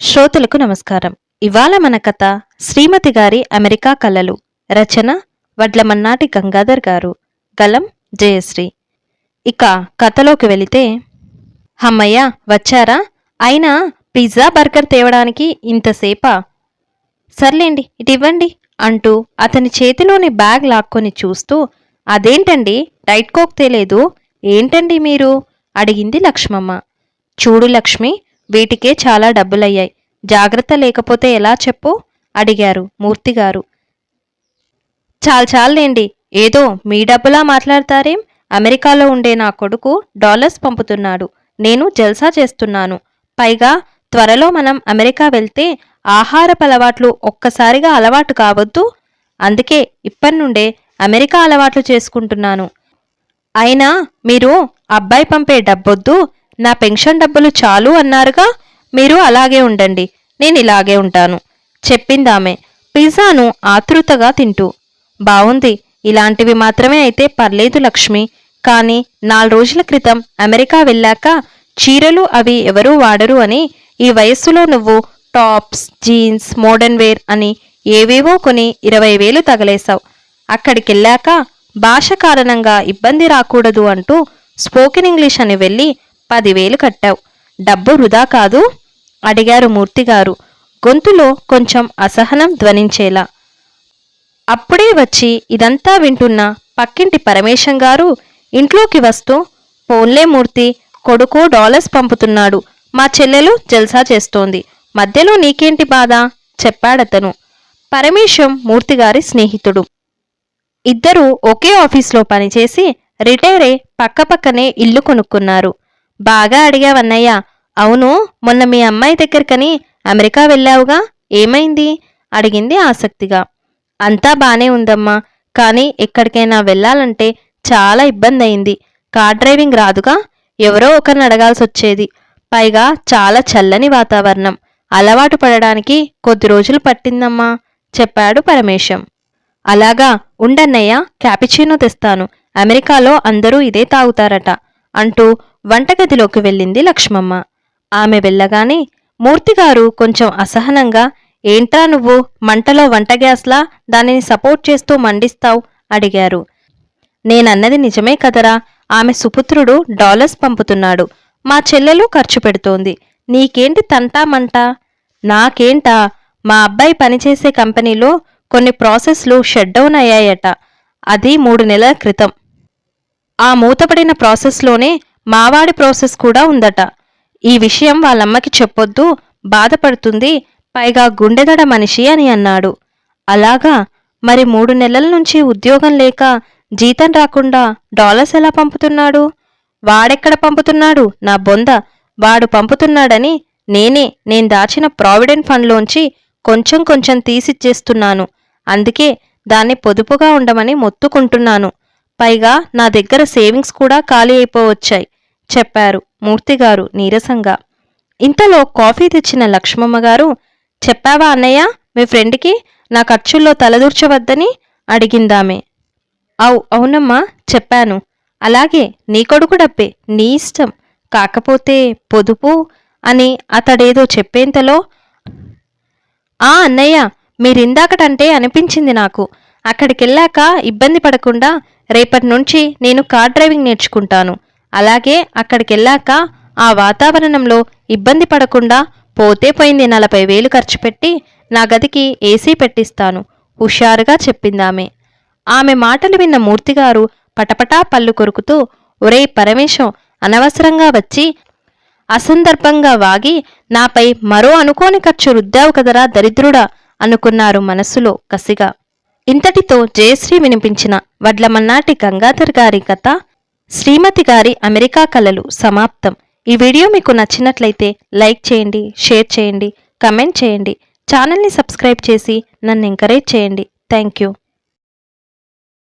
శ్రోతలకు నమస్కారం. ఇవాళ మన కథ శ్రీమతి గారి అమెరికా కళలు. రచన వడ్లమన్నాటి గంగాధర్ గారు. గలం జయశ్రీ. ఇక కథలోకి వెళితే హమ్మయ్య వచ్చారా? అయినా పిజ్జా బర్గర్ తేవడానికి ఇంతసేపా సర్లేండి ఇటివ్వండి అంటూ అతని చేతిలోని బ్యాగ్ లాక్కొని చూస్తూ అదేంటండి? డైట్ కోక్ తేలేదు. ఏంటండి మీరు? అడిగింది లక్ష్మమ్మ. చూడు లక్ష్మి వీటికే చాలా డబ్బులయ్యాయి. జాగ్రత్త లేకపోతే ఎలా చెప్పు? అడిగారు మూర్తిగారు చాలు చాలండి ఏదో మీ డబ్బులా మాట్లాడతారేం? అమెరికాలో ఉండే నా కొడుకు డాలర్స్ పంపుతున్నాడు. నేను జల్సా చేస్తున్నాను. పైగా త్వరలో మనం అమెరికా వెళ్తే ఆహారపు అలవాట్లు ఒక్కసారిగా అలవాటు కావద్దు. అందుకే ఇప్పటి నుండే అమెరికా అలవాట్లు చేసుకుంటున్నాను. అయినా మీరు అబ్బాయి పంపే డబ్బొద్దు. నా పెన్షన్ డబ్బులు చాలు అన్నారుగా? మీరు అలాగే ఉండండి నేను ఇలాగే ఉంటాను చెప్పిందామె. పిజ్జాను ఆతృతగా తింటూ. బావుంది ఇలాంటివి మాత్రమే అయితే పర్లేదు లక్ష్మి కానీ నాలుగు రోజుల క్రితం అమెరికా వెళ్ళాక చీరలు అవి ఎవరూ వాడరు అని ఈ వయస్సులో నువ్వు టాప్స్ జీన్స్ మోడర్న్ వేర్ అని ఏవేవో కొని ఇరవై వేలు తగలేశావు. అక్కడికెళ్ళాక భాష కారణంగా ఇబ్బంది రాకూడదు అంటూ స్పోకెన్ ఇంగ్లీష్ అని వెళ్ళి పదివేలు కట్టావు. డబ్బు వృధా కాదు? అడిగారు మూర్తిగారు. గొంతులో కొంచెం అసహనం ధ్వనించేలా. అప్పుడే వచ్చి ఇదంతా వింటున్న పక్కింటి పరమేశం గారు ఇంట్లోకి వస్తూ పోన్లే మూర్తి కొడుకు డాలర్స్ పంపుతున్నాడు. మా చెల్లెలు జల్సా చేస్తోంది. మధ్యలో నీకేంటి బాధ? చెప్పాడతను. పరమేశం మూర్తిగారి స్నేహితుడు. ఇద్దరూ ఒకే ఆఫీస్లో పనిచేసి రిటైర్ అయి పక్కపక్కనే ఇల్లు కొనుక్కున్నారు. బాగా అడిగావన్నయ్య. అవును మొన్న మీ అమ్మాయి దగ్గరకని అమెరికా వెళ్ళావుగా? ఏమైంది? అడిగింది ఆసక్తిగా. అంతా బానే ఉందమ్మా కానీ ఎక్కడికైనా వెళ్ళాలంటే చాలా ఇబ్బంది అయింది కార్ డ్రైవింగ్ రాదుగా? ఎవరో ఒకరిని అడగాల్సి వచ్చేది పైగా చాలా చల్లని వాతావరణం. అలవాటు పడడానికి కొద్ది రోజులు పట్టిందమ్మా చెప్పాడు పరమేశం. అలాగా ఉండన్నయ్య క్యాపిచినో తెస్తాను. అమెరికాలో అందరూ ఇదే తాగుతారట అంటూ వంటగదిలోకి వెళ్ళింది లక్ష్మమ్మ. ఆమె వెళ్ళగానే మూర్తిగారు కొంచెం అసహనంగా ఏంట్రా నువ్వు? మంటలో వంట గ్యాస్లా? దానిని సపోర్ట్ చేస్తూ మండిస్తావు? అడిగారు. నేనన్నది నిజమే కదరా. ఆమె సుపుత్రుడు డాలర్స్ పంపుతున్నాడు. మా చెల్లెలు ఖర్చు పెడుతోంది. నీకేంటి తంటా మంట? నాకేంటా? మా అబ్బాయి పనిచేసే కంపెనీలో కొన్ని ప్రాసెస్లు షట్ డౌన్ అయ్యాయట. అది మూడు నెలల క్రితం. ఆ మూతపడిన ప్రాసెస్లోనే మావాడి ప్రాసెస్ కూడా ఉందట. ఈ విషయం వాళ్ళమ్మకి చెప్పొద్దు బాధపడుతుంది పైగా గుండెదడ మనిషి అని అన్నాడు. అలాగా మరి మూడు నెలల నుంచి ఉద్యోగం లేక జీతం రాకుండా డాలర్స్ ఎలా పంపుతున్నాడు? వాడెక్కడ పంపుతున్నాడు? నా బొంద వాడు పంపుతున్నాడని నేనే నేను దాచిన ప్రావిడెంట్ ఫండ్లోంచి కొంచెం కొంచెం తీసిచ్చేస్తున్నాను. అందుకే దాన్ని పొదుపుగా ఉండమని మొత్తుకుంటున్నాను. పైగా నా దగ్గర సేవింగ్స్ కూడా ఖాళీ అయిపోవచ్చాయి. చెప్పారు మూర్తిగారు నీరసంగా. ఇంతలో కాఫీ తెచ్చిన లక్ష్మమ్మ గారు చెప్పావా అన్నయ్య మీ ఫ్రెండ్కి నా ఖర్చుల్లో తలదూర్చవద్దని అడిగిందామె. అవు అవునమ్మా చెప్పాను. అలాగే నీ కొడుకు డబ్బే నీ ఇష్టం. కాకపోతే పొదుపు అని అతడేదో చెప్పేంతలో ఆ అన్నయ్య మీరిందాకటంటే అనిపించింది నాకు. అక్కడికెళ్ళాక ఇబ్బంది పడకుండా రేపటి నుంచి నేను కార్ డ్రైవింగ్ నేర్చుకుంటాను. అలాగే అక్కడికెళ్ళాక ఆ వాతావరణంలో ఇబ్బంది పడకుండా పోతే పోయింది నలభై వేలు ఖర్చు పెట్టి నా గదికి ఏసీ పెట్టిస్తాను హుషారుగా చెప్పిందామె ఆమె. మాటలు విన్న మూర్తిగారు పటపటా పళ్ళు కొరుకుతూ ఒరే పరమేశం అనవసరంగా వచ్చి అసందర్భంగా వాగి నాపై మరో అనుకోని ఖర్చు రుద్దావు కదరా దరిద్రుడా అనుకున్నారు మనస్సులో కసిగా. ఇంతటితో జయశ్రీ వినిపించిన వడ్లమన్నాటి గంగాధర్ గారి కథ శ్రీమతి గారి అమెరికా కళలు సమాప్తం. ఈ వీడియో మీకు నచ్చినట్లయితే లైక్ చేయండి షేర్ చేయండి కమెంట్ చేయండి. ఛానల్ని సబ్స్క్రైబ్ చేసి నన్ను ఎంకరేజ్ చేయండి. Thank you.